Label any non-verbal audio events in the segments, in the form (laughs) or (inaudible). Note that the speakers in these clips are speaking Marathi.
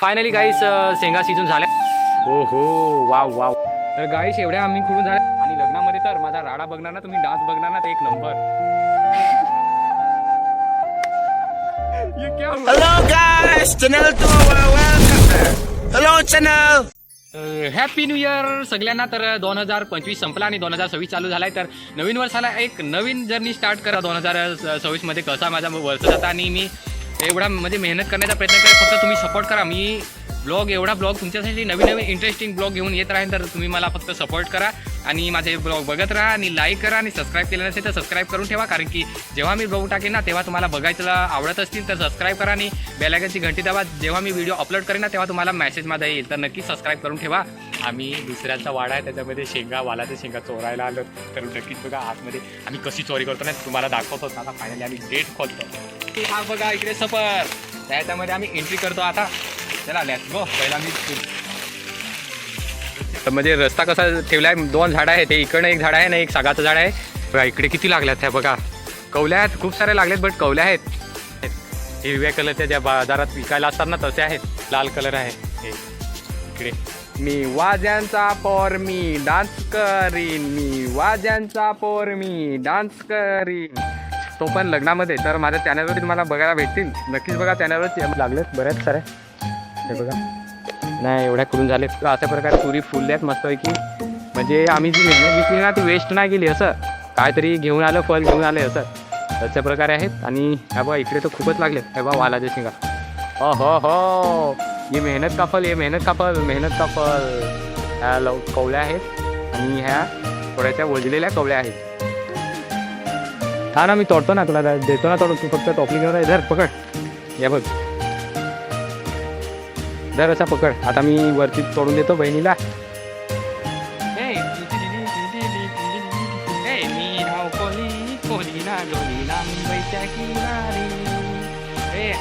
फायनली गाईस शेंगा शिजून झाल्या. हो हो वाव वाव. तर गाईस एवढ्या आम्ही खुडून झाल्या. आणि लग्नामध्ये तर माझा राडा बघणार ना तुम्ही डान्स बघणार ना एक number (laughs) guys, channel to welcome. Hello channel. Happy new year सगळ्यांना तर दोन हजार पंचवीस संपला आणि दोन हजार सव्वीस चालू झालाय. तर नवीन वर्षाला एक नवीन जर्नी स्टार्ट करा दोन हजार सव्वीसमध्ये कसा माझा वर्ष जाता. आणि मी एवढा म्हणजे मेहनत करण्याचा प्रयत्न करा फक्त तुम्ही सपोर्ट करा. मी ब्लॉग एवढा ब्लॉग तुमच्यासाठी नवीन नवीन इंटरेस्टिंग ब्लॉग घेऊन येत राहील तर तुम्ही मला फक्त सपोर्ट करा आणि माझे ब्लॉग बघत राहा आणि लाईक करा आणि सबस्क्राईब केलं नसेल तर सबस्क्राईब करून ठेवा कारण की जेव्हा मी ब्लॉग टाकेन ना तेव्हा तुम्हाला बघायला आवडत असतील तर सबस्क्राईब करा आणि बेलायकनची घंटी दाबा. जेव्हा मी व्हिडिओ अपलोड करेन ना तेव्हा तुम्हाला मेसेज माझा येईल. तर नक्की सबस्क्राईब करून ठेवा. आम्ही दुसऱ्यांचा वाडा आहे त्याच्यामध्ये शेंगा वालाचे शेंगा चोरायला आलो तर नक्कीच बघा आतमध्ये आम्ही कशी चोरी करतो ना तुम्हाला दाखवतो आता फायनली आम्ही डेट खोलतो. ते हा बघा इकडे सफर. त्याच्यामध्ये आम्ही एंट्री करतो आता. चला लॅट गो पहिला मी तर म्हणजे रस्ता कसा ठेवला आहे दोन झाडं आहे ते इकडनं एक झाड आहे ना एक सागाचं झाड आहे. बघा इकडे किती लागल्यात त्या बघा. कवल्या आहेत खूप साऱ्या लागल्यात बट कवल्या आहेत. हिरव्या कलरच्या ज्या बाजारात विकायला असतात ना तसे आहेत. लाल कलर आहे. हे इकडे. मी वाज्यांचा पोर मी डान्स करीन. मी वाज्यांचा पोर मी डान्स करीन. तो पण लग्नामध्ये. तर माझ्या चॅनलवरती तुम्हाला बघायला भेटतील. नक्कीच बघा चॅनलवरती लागलेत बऱ्याच साऱ्या हे बघा. नाही एवढ्या करून झाले तर अशा प्रकारे तुरी फुलल्या आहेत मस्तपैकी. म्हणजे आम्ही जी मेहनत घेतली ना ती वेस्ट नाही गेली असं. काहीतरी घेऊन आलं फल घेऊन आले असं. अशा प्रकारे आहेत. आणि ह्या बघा इकडे तर खूपच लागले हे बघा वालाच्या शिंगा. हो हो. हो ये मेहनत काफल हे ये मेहनत कापल मेहनत का ह्या लव कवल्या आहेत. आणि ह्या थोड्याशा वजलेल्या कवल्या आहेत. हा ना मी तोडतो ना तुला देतो ना तोडून तू फक्त टॉपली घेऊन धर पकड. या बघ. धर असा पकड. आता मी वरती तोडून देतो बहिणीला.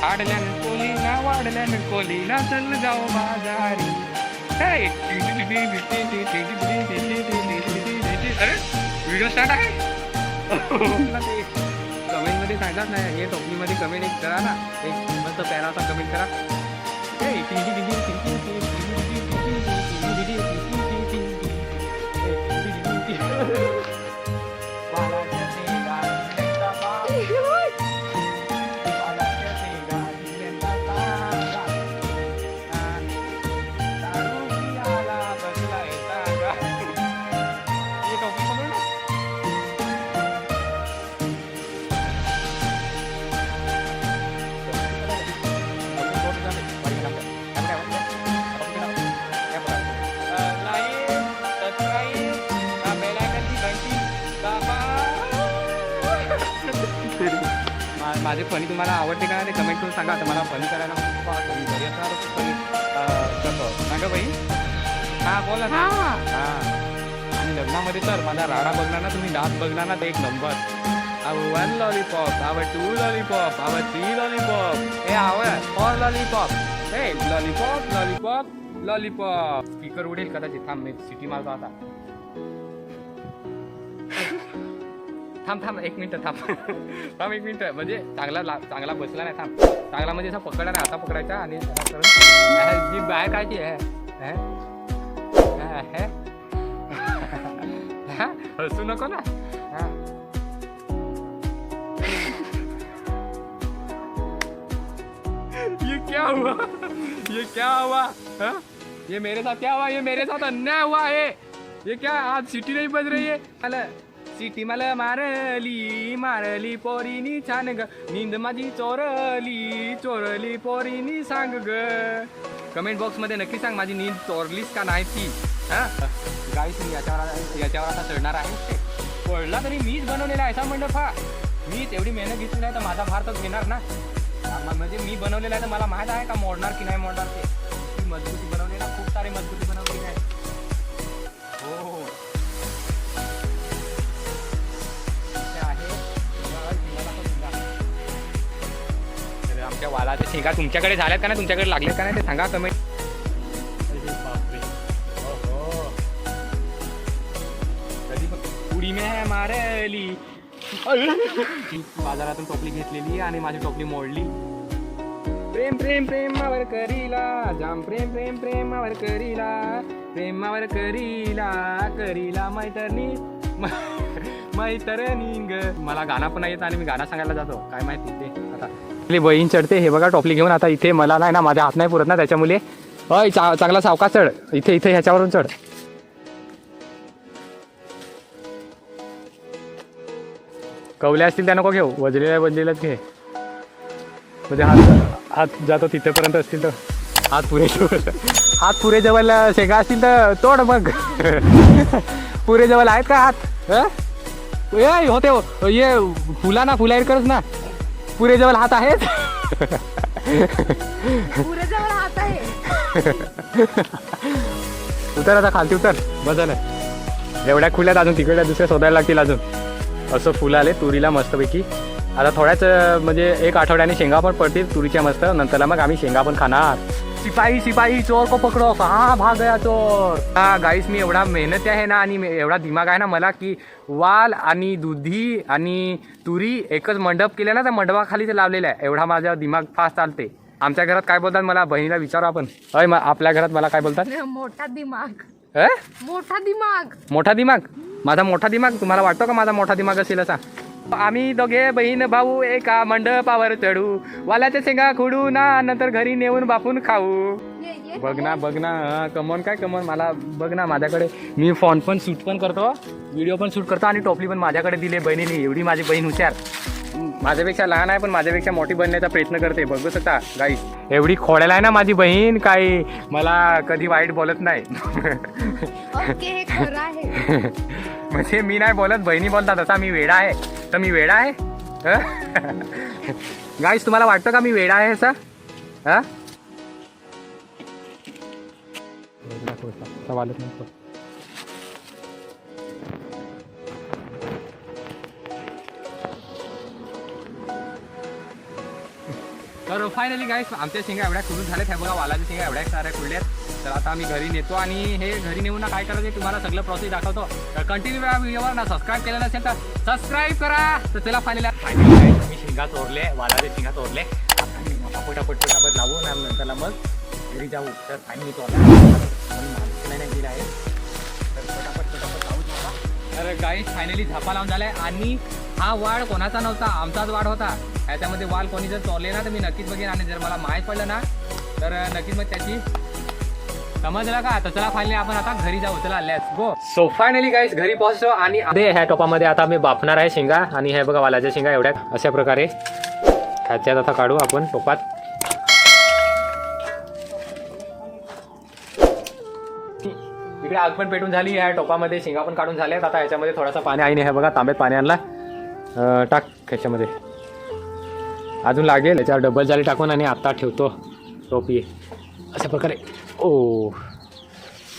हाडल्यान कोलीला वाढल्यान कोलीना चल जाऊ बाजारी अरे व्हिडिओ स्टार्ट आहे? कमेंटमध्ये सांगतात ना हे टोपलीमध्ये कमेंट एक करा ना एक मस्त पॅराचा कमेंट करा Hey, ting ting ting माझे फनी तुम्हाला आवडते का ते कमेंट करून सांगा. आता मला फनी करायला खूप आवडतं मी घरी असणार फनी करतो. सांगा बाई हां बोला ना. हां. आणि लग्नामध्ये तर माझा राडा बघणार ना तुम्ही डान्स बघणार ना ते एक नंबर Our one lollipop, our two lollipop, our three lollipop. Hey, our four lollipop. Hey, lollipop, lollipop, lollipop. Speaker उडेल कदाचित. थांब मी सिटी मारतो आता. थांब थांब एक मिनटं थांब. (laughs) थांब एक मिनटं. म्हणजे चांगला ला- चांगला बसला नाही थांब. चांगला म्हणजे असा पकडला नाही आता पकडायचा आणि जी बाय कायची आहे हसू नको ना. (laughs) ये क्या हुआ? (laughs) ये क्या हुआ? हा? ये मेरे साथ क्या हुआ? ये मेरे साथ अन्याय हुआ है. ये क्या आज सिटी नहीं बज रही है? मला सिटी मला मारली मारली पोरीनी छान ग. नींद माझी चोरली चोरली पोरीनी सांग ग. कमेंट बॉक्समध्ये नक्की सांग माझी नींद चोरलीस का नाही ती. हा? गाईस मी याच्यावर याच्यावर आता चढणार आहे. पडला तरी मीच बनवलेला आहे असा मंडप हा. मीच एवढी मेहनत घेतली नाही तर माझा भार तर घेणार ना. म्हणजे मी बनवलेला आहे तर मला माहीत आहे का मोडणार की नाही मोडणार ते मजबूती तर वालाच्या शेंगा तुमच्याकडे झाल्यात का नाही? तुमच्याकडे लागल्यात का नाही? ते सांगा कमेंट कधी उडी मे मारली. बाजारातून टोपली घेतलेली आणि माझी टोपली मोडली. प्रेम प्रेम प्रेमावर करीला. जाम प्रेम प्रेम प्रेमावर करीला. प्रेमावर करीला करीला मैत्रिणी. मैतरणी ग मला गाणं पण नाही येत आणि मी गाणं सांगायला जातो. काय माहिती ते आता. आपली बहीण चढते हे बघा टोपली घेऊन. आता इथे मला नाही ना माझ्या हात नाही पुरत ना त्याच्यामुळे. अय चा चांगला सावका चढ. इथे इथे ह्याच्यावरून चढ. कवल्या असतील त्या नको घेऊ. वजलेल्या वजलेल्याच घे. म्हणजे हात हात जातो तिथेपर्यंत असतील तर. हात पुरे हात पुरे जवळ शेगा असतील तर तोड मग. पुरे जवळ आहेत का हात? हं? ए होते हो ये फुला ना फुलायर करच ना. पुरे जवळ हात आहेत. पुरे जवळ हात आहे उतर आता खालती उतर. बस झालं एवढ्या खुल्यात अजून तिकडल्या दुसऱ्या शोधायला लागतील अजून. असं फुलं आले तुरीला मस्तपैकी. आता थोड्याच म्हणजे एक आठवड्याने शेंगा पण पडतील तुरीच्या मस्त. नंतरला मग आम्ही शेंगा पण खाणार. सिपाही सिपाही चोर को पकडो कहा भाग गया चोर? हा गाईस मी एवढा मेहनती आहे ना आणि मे- एवढा दिमाग आहे ना मला की वाल आणि दुधी आणि तुरी एकच मंडप केले ना त्या मंडपाखाली ते लावलेलं आहे. एवढा माझा दिमाग फास्ट चालते. आमच्या घरात काय बोलतात मला? बहिणीला विचारू आपण. अय आपल्या घरात मला काय बोलतात? मोठा दिमाग? मोठा दिमाग. मोठा दिमाग? माझा मोठा दिमाग? तुम्हाला वाटतो का माझा मोठा दिमाग असेल असा? आम्ही दोघे बहीण भाऊ एका मंडपावर चढू. वाल्याच्या शेंगा खुडू ना नंतर घरी नेऊन बापून खाऊ. बघ ना बघ ना. कमोन काय कमोन? मला बघ ना माझ्याकडे. मी फोन पण शूट पण करतो. व्हिडिओ पण शूट करतो आणि टोपली पण माझ्याकडे दिले बहिणीने. एवढी माझी बहीण हुशार. माझ्यापेक्षा लहान आहे पण माझ्यापेक्षा मोठी बनण्याचा प्रयत्न करते. बघू शकता गाई एवढी खोड्याला आहे ना माझी बहीण काही मला कधी वाईट बोलत नाही. (laughs) म्हणजे मी नाही बोलत बहिणी बोलतात असा मी वेडा आहे. तर मी वेडा आहे? गाईस (laughs) तुम्हाला वाटतं का मी वेडा आहे असा हा? तर फायनली गाईस आमच्या शेंगा एवढ्या खुडून झाल्यात ह्या बघा वालाच्या शेंगा एवढ्या साऱ्या खुडल्यात तर आता आम्ही घरी नेतो आणि हे घरी नेऊन ना काय करायचं तुम्हाला सगळं प्रोसेस दाखवतो. तर कंटिन्यू या व्हिडिओवर ना सबस्क्राईब केलं नसेल तर सबस्क्राईब करा. तर चला फायनली मी शेंगा तोरले वालाचे शेंगा मोठा पटापट पटापट लावू आणि नंतरला मग घरी जाऊ. तर फायनली माणसं नाही आहे. तर पटापट पटापट लावू तर गाई फायनली झापा लावून झालाय. आणि हा वाढ कोणाचा नव्हता? आमचाच वाढ होता. याच्यामध्ये वाल कोणी जर चोरले ना तर मी नक्कीच बघेन. आणि जर मला माहीत पडलं ना तर नक्कीच मग त्याची समजलं का? तर चला फायनली आपण आता घरी जाऊ. चला let's go so finally guys घरी पोहोचतो आणि अरे ह्या टोपामध्ये आता मी बाफणार आहे शेंगा आणि हे बघा वालाच्या शेंगा एवढ्या अशा प्रकारे. ह्याच्यात आता काढू आपण टोपात. इकडे आग पण पेटून झाली या टोपामध्ये शेंगा पण काढून झाल्यात. आता ह्याच्यामध्ये थोडासा पाणी आईने हे बघा तांब्यात पाणी आणला. टाक ह्याच्यामध्ये. अजून लागेल याच्यावर डबल जाली टाकून आणि आता ठेवतो टोपी. अशा प्रकारे. ओ.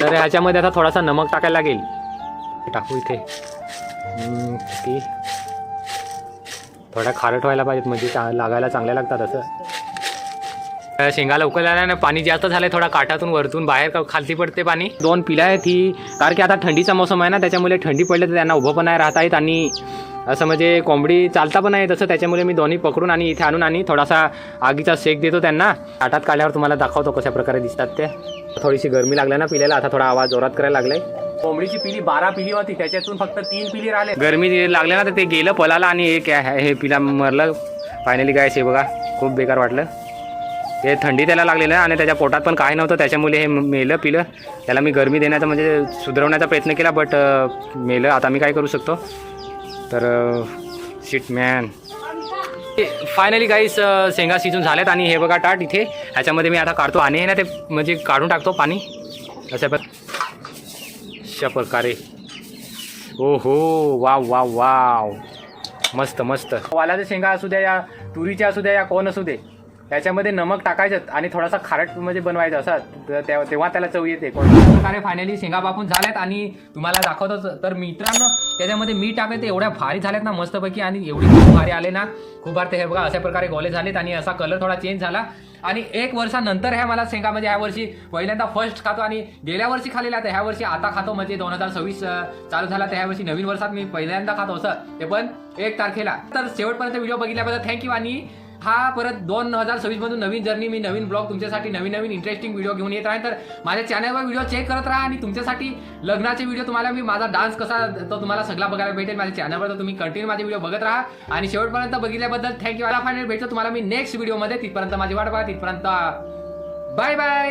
तर ह्याच्यामध्ये आता थोडासा नमक टाकायला लागेल. टाकू इथे. हम्म, की खारट व्हायला पाहिजेत म्हणजे चा- लागायला चांगल्या लागतात असं. अ, शेंगाला उकळल्याने पाणी जास्त झालंय थोडा काठातून वरतून बाहेर का- खालती पडते पाणी. दोन पिल्या आहेत ही. कारण की आता थंडीचा मोसम आहे ना त्याच्यामुळे थंडी पडले तर त्यांना उभं पण नाही राहता येत आणि असं म्हणजे कोंबडी चालता पण आहे तसं त्याच्यामुळे मी दोन्ही पकडून आणि इथे आणून आणि थोडासा आगीचा शेक देतो त्यांना. ताटात काढल्यावर तुम्हाला दाखवतो कशा प्रकारे दिसतात ते. थोडीशी गरमी लागल्या ना पिल्याला आता थोडा आवाज जोरात करायला लागलाय. कोंबडीची पिली बारा पिली होती त्याच्यातून फक्त तीन पिली राहिले. गरमी लागल्या ना तर ते गेलं पलाला आणि एक हे पिला मरलं. फायनली काय हे बघा खूप बेकार वाटलं. ते थंडी त्याला लागलेलं आणि त्याच्या पोटात पण काय नव्हतं त्याच्यामुळे हे मेलं पिलं. त्याला मी गरमी देण्याचा म्हणजे सुधारवण्याचा प्रयत्न केला बट मेलं. आता मी काय करू शकतो? तर शिटमॅन फायनली काही शेंगा शिजून झाल्यात आणि हे बघा टाट इथे. ह्याच्यामध्ये मी आता काढतो. आणि हे ना ते म्हणजे काढून टाकतो पाणी. अशा पण. अशा प्रकारे. ओ हो वाव वाव वाव. मस्त मस्त. वालाच्या शेंगा असू द्या या तुरीच्या असू द्या या कोण असू दे. त्याच्यामध्ये नमक टाकायचं आणि थोडासा खारट म्हणजे बनवायचं असं. तेव्हा त्याला चव येते. कोणत्या प्रकारे फायनली शेंगा बापून झाल्यात आणि तुम्हाला दाखवतोच. तर मित्रांनो त्याच्यामध्ये मीठ टाकले ते एवढ्या भारी झाल्यात ना मस्तपैकी. आणि एवढी खूप भारी आले ना. खूप भारी ते हे बघा अशा प्रकारे गोले झालेत आणि असा कलर थोडा चेंज झाला. आणि एक वर्षानंतर ह्या मला शेंगा म्हणजे ह्या वर्षी पहिल्यांदा फर्स्ट खातो आणि गेल्या वर्षी खाल्लेला तर ह्या वर्षी आता खातो म्हणजे दोन हजार सव्वीस चालू झाला तर ह्या वर्षी नवीन वर्षात मी पहिल्यांदा खातो असं. ते पण एक तारखेला. तर शेवटपर्यंत व्हिडिओ बघितल्याबद्दल थँक्यू आणि हा परत दोन हजार सव्वीस मधून नवीन जर्नी मी नवीन ब्लॉग तुमच्यासाठी नवीन नवीन इंटरेस्टिंग व्हिडिओ घेऊन येत आहे तर माझ्या चॅनलवर व्हिडिओ चेक करत राहा आणि तुमच्यासाठी लग्नाचे व्हिडिओ तुम्हाला मी माझा डान्स कसा तो तुम्हाला सगळा बघायला भेटेल. माझ्या चॅनलवर तर तुम्ही कंटिन्यू माझे व्हिडिओ बघत राहा. आणि शेवटपर्यंत बघितल्याबद्दल थँक्यू मला फायनल भेटतो तुम्हाला मी नेक्स्ट व्हिडिओमध्ये तिथपर्यंत माझी वाट पाहा. तिथपर्यंत बाय बाय